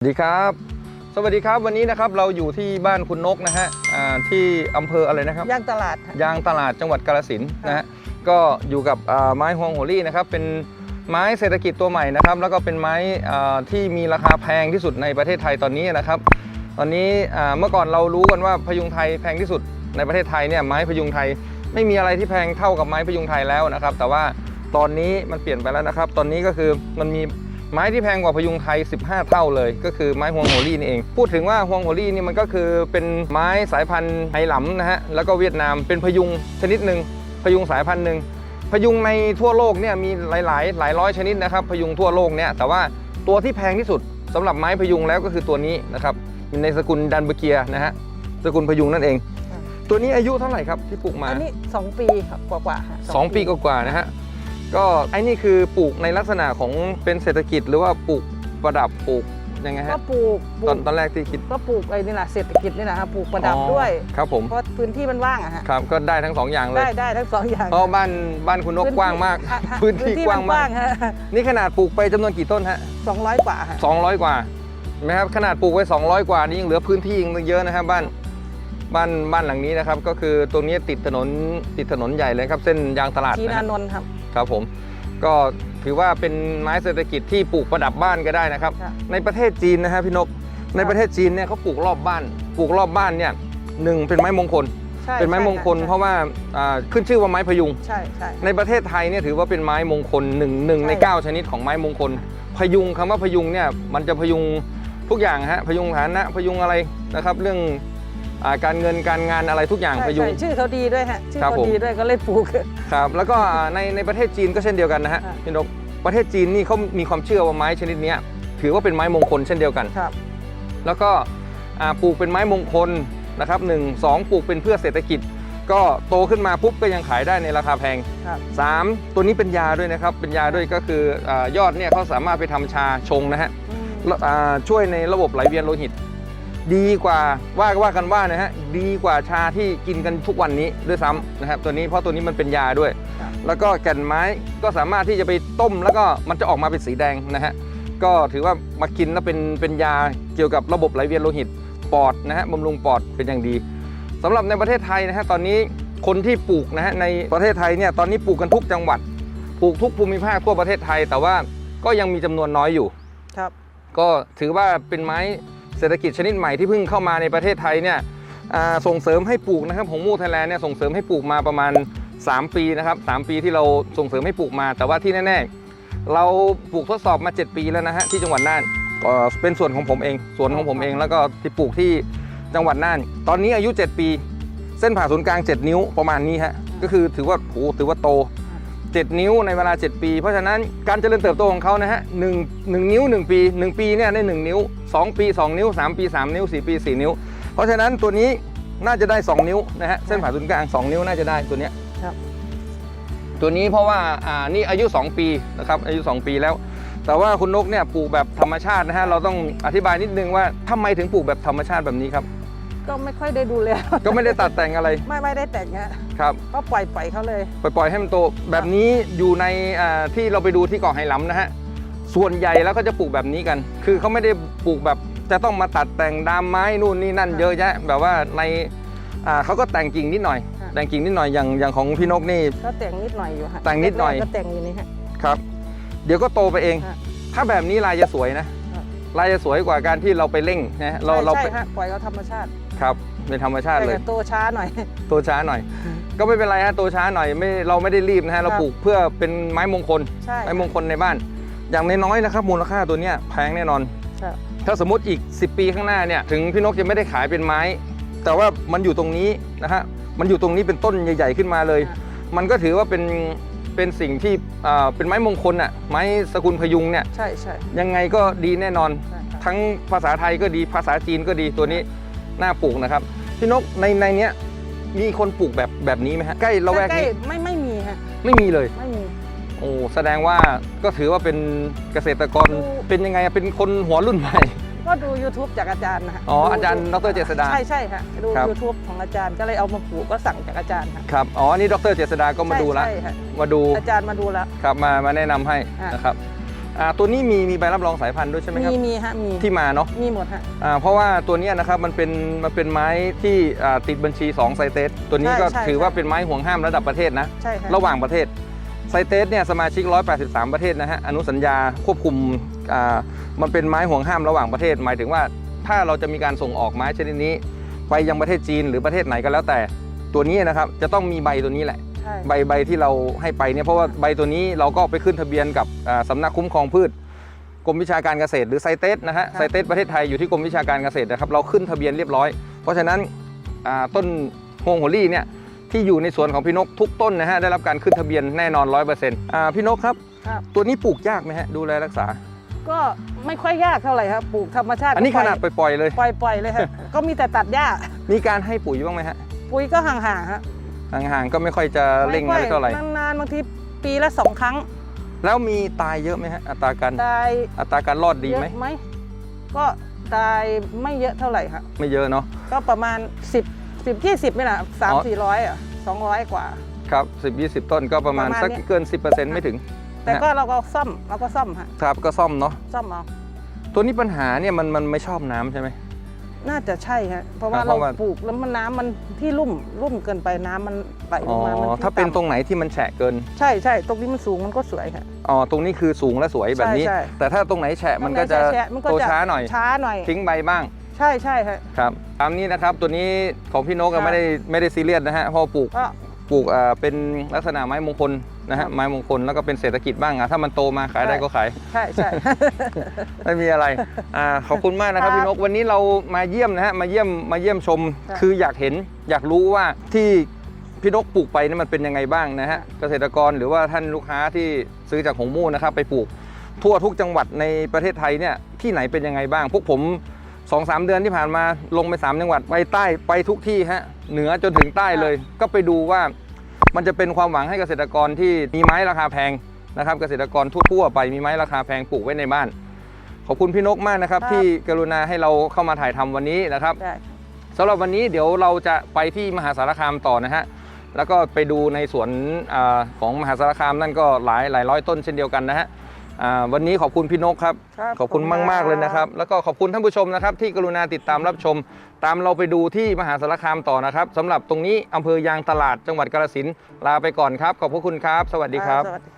สวัสดีครับ สวัสดีครับวันนี้นะครับเราอยู่ที่บ้านคุณนกนะฮะอ่าที่อำเภออะไรนะครับ ย่างตลาดค่ะ ยางตลาดจังหวัดกาฬสินธุ์นะฮะก็อยู่กับอ่าไม้ฮวงโหรี่นะครับเป็นไม้เศรษฐกิจตัวใหม่นะครับ แล้วก็เป็นไม้อ่าที่มีราคาแพงที่สุดในประเทศไทยตอนนี้นะครับ ตอนนี้อ่าเมื่อก่อนเรารู้กันว่าพยุงไทยแพงที่สุดในประเทศไทยเนี่ยไม้พยุงไทยไม่มีอะไรที่แพงเท่ากับไม้พยุงไทยแล้วนะครับ แต่ว่าตอนนี้มันเปลี่ยนไปแล้วนะครับ ตอนนี้ก็คือมันมี ไม้ที่แพงกว่าพยุงไทย 15 เท่าเลย ก็คือไม้ฮวงโหรี่นี่เอง พูดถึงว่าฮวงโหรี่นี่มันก็คือเป็นไม้สายพันธุ์ไหหลำนะฮะ แล้วก็เวียดนามเป็นพยุงชนิดหนึ่งพยุงสายพันธุ์หนึ่งพยุงในทั่วโลกเนี่ยมีหลายๆหลายร้อยชนิดนะครับพยุงทั่วโลกเนี่ยแต่ว่าตัวที่แพงที่สุดสำหรับไม้พยุงแล้วก็คือตัวนี้นะครับในสกุลดันเบอร์เกียนะฮะสกุลพยุงนั่นเอง ตัวนี้อายุเท่าไหร่ครับที่ปลูกมาอันนี้ 2 ปีครับกว่าๆค่ะสองปีกว่าๆนะฮะ ก็ไอ้นี่คือปลูกในลักษณะของเป็นเศรษฐกิจหรือว่าปลูกประดับปลูกยังไงก็ฮะปลูกปลูตอนกตอนแรกที่คิดก็ปลูกไอ้นี่แหละเศรษฐกิจนี่แหละครับปลูกประดับอ๋อด้วย ครับผมเพราะพื้นที่มันว่างอะฮะครับก็ได้ทั้งสองอย่างเลยได้ได้ทั้งสองอย่างเพราะบ้านบ้านคุณนกพื้กว้างมาก อะฮะพื้นที่กว้างนมาก ฮะนี่ขนาดปลูกไปจำนวนกี่ต้นฮะ สองร้อยกว่าฮะ200 กว่าเห็นไหมครับขนาดปลูกไว้ 200 กว่านี่ยังเหลือพื้นที่อีกตั้งเยอะนะครับบ้านบ้านบ้านหลังนี้นะครับ ก็คือตรงนี้ติดถนนติดถนนใหญ่เลยครับ เส้นยางตลาดชีนะนาฮะนนท์ครับ ครับผมก็ถือว่าเป็นไม้เศรษฐกิจที่ปลูกประดับบ้านก็ได้นะครับ ค่ะ ในประเทศจีนนะฮะพี่นกในประเทศจีนเนี่ยเขาปลูกรอบบ้าน ปลูกรอบบ้านเนี่ยหนึ่งเป็นไม้มงคล ใช่เป็นไม้มงคล ใช่เพราะว่าอ่าขึ้นชื่อว่าไม้พยุง ใช่ใช่ ในประเทศไทยเนี่ยถือว่าเป็นไม้มงคลหนึ่งหนึ่งใน ใช่เก้าชนิดของไม้มงคล พยุงคำว่าพยุงเนี่ยมันจะพยุงทุกอย่างฮะพยุงฐานะพยุงอะไรนะครับ เรื่อง อาการเงินการงานอะไรทุกอย่างใช่พยุงใช่ชื่อเขาดีด้วยฮะชื่อครับเขาผม ดีด้วยก็เลยปลูก ครับแล้วก็อ่าในในประเทศจีนก็เช่นเดียวกันนะฮะค่ะ พี่นกประเทศจีนนี่เขามีความเชื่อว่าไม้ชนิดเนี้ยถือว่าเป็นไม้มงคลเช่นเดียวกัน ครับ แล้วก็อ่าปลูกเป็นไม้มงคลนะครับหนึ่งสองปลูกเป็นเพื่อเศรษฐกิจ ก็โตขึ้นมาปุ๊บก็ยังขายได้ในราคาแพง ครับสามตัวนี้เป็นยาด้วยนะครับ เป็นยาด้วยก็คืออายอดเนี่ยเขาสามารถไปทำชาชงนะฮะอืมแล้วอ่าช่วยในระบบไหลเวียนโลหิต ดีกว่าว่าว่ากันว่านะฮะดีกว่าชาที่กินกันทุกวันนี้ด้วยซ้ำนะครับตัวนี้เพราะตัวนี้มันเป็นยาด้วย แล้วก็แก่นไม้ก็สามารถที่จะไปต้มแล้วก็มันจะออกมาเป็นสีแดงนะฮะก็ถือว่ามากินแล้วเป็นเป็นยาเกี่ยวกับระบบไหลเวียนโลหิตปอดนะฮะบำรุงปอดเป็นอย่างดีสำหรับในประเทศไทยนะฮะตอนนี้คนที่ปลูกนะฮะในประเทศไทยเนี่ยตอนนี้ปลูกกันทุกจังหวัดปลูกทุกภูมิภาคทั่วประเทศไทย แต่ว่าก็ยังมีจำนวนน้อยอยู่ครับ ก็ถือว่าเป็นไม้ เศรษฐกิจชนิดใหม่ที่เพิ่งเข้ามาในประเทศไทยเนี่ยอ่าส่งเสริมให้ปลูกนะครับของมูไทยแลนด์เนี่ยส่งเสริมให้ปลูกมาประมาณ 3 ปีนะครับ3ปีที่เราส่งเสริมให้ปลูกมา แต่ว่าที่แน่ๆ เราปลูกทดสอบมา 7 ปีแล้วนะฮะที่จังหวัดน่านก็เป็นส่วนของผมเองสวนของผมเองแล้วก็ที่ปลูกที่จังหวัดน่าน ตอนนี้อายุ 7 ปี เส้นผ่าศูนย์กลาง 7 นิ้วประมาณนี้ฮะก็คือถือว่าโหถือว่าโต 7 นิ้วในเวลา 7 ปี เพราะฉะนั้นการเจริญเติบโตของเขานะฮะหนึ่งหนึ่งนิ้ว 1 ปี 1 ปีเนี่ยได้ 1 นิ้ว 2 ปี 2 นิ้ว 3 ปี 3 นิ้ว 4 ปี 4 นิ้ว เพราะฉะนั้นตัวนี้น่าจะได้ 2 นิ้วนะฮะเส้นผ่าศูนย์กลาง 2 นิ้วน่าจะได้ตัวเนี้ยครับ ตัวนี้เพราะว่าอ่านี่อายุ 2 ปีนะครับอายุ 2 ปีแล้ว แต่ว่าคุณนกเนี่ยปลูกแบบธรรมชาตินะฮะเราต้องอธิบายนิดนึงว่าทำไมถึงปลูกแบบธรรมชาติแบบนี้ครับ ก็ไม่ค่อยได้ดูแลก็ไม่ได้ตัดแต่งอะไร ไม่ไม่ได้แต่งฮะครับ ก็ปล่อยปล่อยเขาเลย ปล่อยๆให้มันโตแบบนี้อยู่ในอ่าที่เราไปดูที่เกาะไหหลำนะฮะส่วนใหญ่แล้วก็จะปลูกแบบนี้กัน คือเขาไม่ได้ปลูกแบบจะต้องมาตัดแต่งดามไม้นู่นนี่นั่นค่ะเยอะแยะ แบบว่าในอ่าเขาก็แต่งกิ่งนิดหน่อยค่ะแต่งกิ่งนิดหน่อยอย่างอย่างของพี่นกนี่ก็แต่งนิดหน่อยอยู่ฮะแต่งนิดหน่อยแรกๆก็แต่งอยู่นี่ฮะครับ เดี๋ยวก็โตไปเองค่ะถ้าแบบนี้ลายจะสวยนะค่ะ ลายจะสวยกว่าการที่เราไปเร่งนะฮะเราเราใช่ไปใช่ฮะปล่อยเขาธรรมชาติครับเป็นธรรมชาติเลย แต่โตช้าหน่อยโตช้าหน่อย ก็ไม่เป็นไรฮะโตช้าหน่อยไม่เราไม่ได้รีบนะฮะเราครับปลูกเพื่อเป็นไม้มงคล ใช่ ไม้มงคลในบ้าน อย่างน้อยๆนะครับมูลค่าตัวเนี้ยแพงแน่นอน ใช่ถ้าสมมติอีก 10 ปีข้างหน้าเนี่ยถึงพี่นกจะไม่ได้ขายเป็นไม้ แต่ว่ามันอยู่ตรงนี้นะฮะมันอยู่ตรงนี้เป็นต้นใหญ่ ๆ ขึ้นมาเลย มันก็ถือว่าเป็น เป็นสิ่งที่อ่าเป็นไม้มงคลอะไม้สกุลพยุงเนี่ยใช่ใช่ ยังไงก็ดีแน่นอน ใช่ครับ ทั้งภาษาไทยก็ดีภาษาจีนก็ดีตัวนี้น่าปลูกนะครับพี่นกในในเนี้ยมีคนปลูกแบบแบบนี้ไหมฮะใกล้ละแวกใกล้นี้ๆไม่ไม่มีฮะไม่มีเลย ไม่มี โอ้แสดงว่าก็ถือว่าเป็นเกษตรกรดู เป็นยังไงอะเป็นคนหัวรุ่นใหม่ ก็ดู YouTube จากอาจารย์นะฮะอ๋ออาจารย์ดรเจษฎาใช่ใช่ฮะดู ครับ YouTube ของอาจารย์ก็เลยเอามาปลูกก็สั่งจากอาจารย์ฮะครับอ๋อนี่ดรเจษดาก็มาดูแล้วใช่ใช่ฮะมาดูอาจารย์มาดูแล้ว ครับมามาแนะนำให้อะ นะครับอ่าตัวนี้มีมีใบรับรองสายพันธุ์ด้วยใช่ไหมครับมีมีฮะมีที่มาเนาะมีหมดฮะ อ่าเพราะว่าตัวเนี้ยนะครับมันเป็นมันเป็นไม้ที่อ่าติดบัญชี2ไซเตสตัวนี้ก็ใช่ใช่ถือว่าใช่ เป็นไม้ห่วงห้ามระดับประเทศนะ ใช่ฮะระหว่างประเทศ ไซเตสเนี่ยสมาชิก 183 ประเทศนะฮะอนุสัญญาควบคุมอ่ามันเป็นไม้ห่วงห้ามระหว่างประเทศ หมายถึงว่าถ้าเราจะมีการส่งออกไม้ชนิดนี้ ไปยังประเทศจีนหรือประเทศไหนก็แล้วแต่ตัวนี้นะครับจะต้องมีใบตัวนี้แหละใช่ใบใบที่เราให้ไปเนี่ยเพราะว่าใบตัวนี้เราก็ไปขึ้นทะเบียนกับอ่าสำนักคุ้มครองพืชกรมวิชาการเกษตรหรือไซเตสนะฮะไซเตสประเทศไทยอยู่ที่กรมวิชาการเกษตรนะครับเราขึ้นทะเบียนเรียบร้อย เพราะฉะนั้นอ่าต้นโฮงโฮลี่เนี่ย ที่อยู่ในสวนของพี่นกทุกต้นนะฮะได้รับการขึ้นทะเบียนแน่นอน100%อ่าพี่นกครับ ครับ ตัวนี้ปลูกยากไหมฮะดูแลรักษา ก็ไม่ค่อยยากเท่าไหร่ครับปลูกธรรมชาติอันนี้ขนาดปล่อยๆเลย ปล่อยปล่อยๆเลยฮะ ก็มีแต่ตัดหญ้ามีการให้ปุ๋ยบ้างไหมฮะปุ๋ยก็ห่างๆฮะห่างๆก็ไม่ค่อยจะเร่งอะไรเท่าไหร่นานๆบางทีปีละสองครั้งแล้วมีตายเยอะไหมฮะอัตราการตายอัตราการรอดดีเยไหมอะไหมก็ตายไม่เยอะเท่าไหร่ครับไม่เยอะเนาะก็ประมาณ 10 10 20ไม่ละสามอ๋อสี่ร้อยอะสองร้อยกว่า ครับ10 20ต้นก็ประมาณประมาณสักเนี้ยเกิน10%ไม่ถึง แต่ก็เราก็ซ่อมเราก็ซ่อมฮะครับก็ซ่อมเนาะซ่อมเอาตัวนี้ปัญหาเนี่ยมันมันไม่ชอบน้ำใช่ไหม น่าจะใช่ฮะเพราะว่าครับเพเราราะว่า ปลูกแล้วมันน้ำมันที่ลุ่มลุ่มเกินไปน้ำมันไหลลอ๋องมามันที่ถ้าเป็นต่ำตรงไหนที่มันแฉะเกินใช่ใช่ตรงนี้มันสูงมันก็สวยค่ะ อ๋อตรงนี้คือสูงและสวยแบบนี้ ใช่ใช่ แต่ถ้าตรงไหนแฉะมันก็จะแฉมันก็โตจะช้าหน่อย ช้าหน่อยทิ้งใบบ้าง ใช่ใช่ฮะ ครับตามนี้นะครับตัวนี้ของพี่นกครัก็บไม่ได้ไม่ได้ซีเรียสนะฮะเพราะปลูกก็ ปลูกอ่าเป็นลักษณะไม้มงคลนะครัฮะบไม้มงคลแล้วก็เป็นเศรษฐกิจบ้างอะถ้ามันโตมาขายได้ใช่ ก็ขาย ใช่ใช่ ไม่มีอะไรอ่าขอบคุณมากนะครับครับพี่นกวันนี้เรามาเยี่ยมนะฮะมาเยี่ยมมาเยี่ยมชม ครับคืออยากเห็นอยากรู้ว่าที่พี่นกปลูกไปนี่มันเป็นยังไงบ้างนะฮะเกษตรกรหรือว่าท่านลูกค้าที่ซื้อจากหงมู่นะครับไปปลูกทั่วทุกจังหวัดในประเทศไทยเนี่ยที่ไหนเป็นยังไงบ้าง พวกผม 2อสเดือนที่ผ่านมาลงไป 3 จังหวัดไปใต้ไปทุกที่ฮะเหนือจนถึงใต้เลย ก็ไปดูว่ามันจะเป็นความหวังให้เกษตรกรที่มีไม้ราคาแพงนะครับ เกษตรกรทั่วๆไปมีไม้ราคาแพงปลูกไว้ในบ้าน ขอบคุณพี่นกมากนะครับ ครับ ที่กรุณาให้เราเข้ามาถ่ายทำวันนี้นะครับ ได้ สำหรับวันนี้เดี๋ยวเราจะไปที่มหาสารคามต่อนะฮะ แล้วก็ไปดูในสวนอาของมหาสารคามนั่นก็หลายหลายร้อยต้นเช่นเดียวกันนะฮะ อ่าวันนี้ขอบคุณพี่นกครับ ครับขอบคุณมาก ๆ เลยนะครับ แล้วก็ขอบคุณท่านผู้ชมนะครับ ที่กรุณาติดตามรับชม ตามเราไปดูที่มหาสารคามต่อนะครับสำหรับตรงนี้อำเภอยางตลาดจังหวัดกาฬสินธุ์ลาไปก่อนครับ ขอบพระคุณครับ สวัสดีครับสวัสดี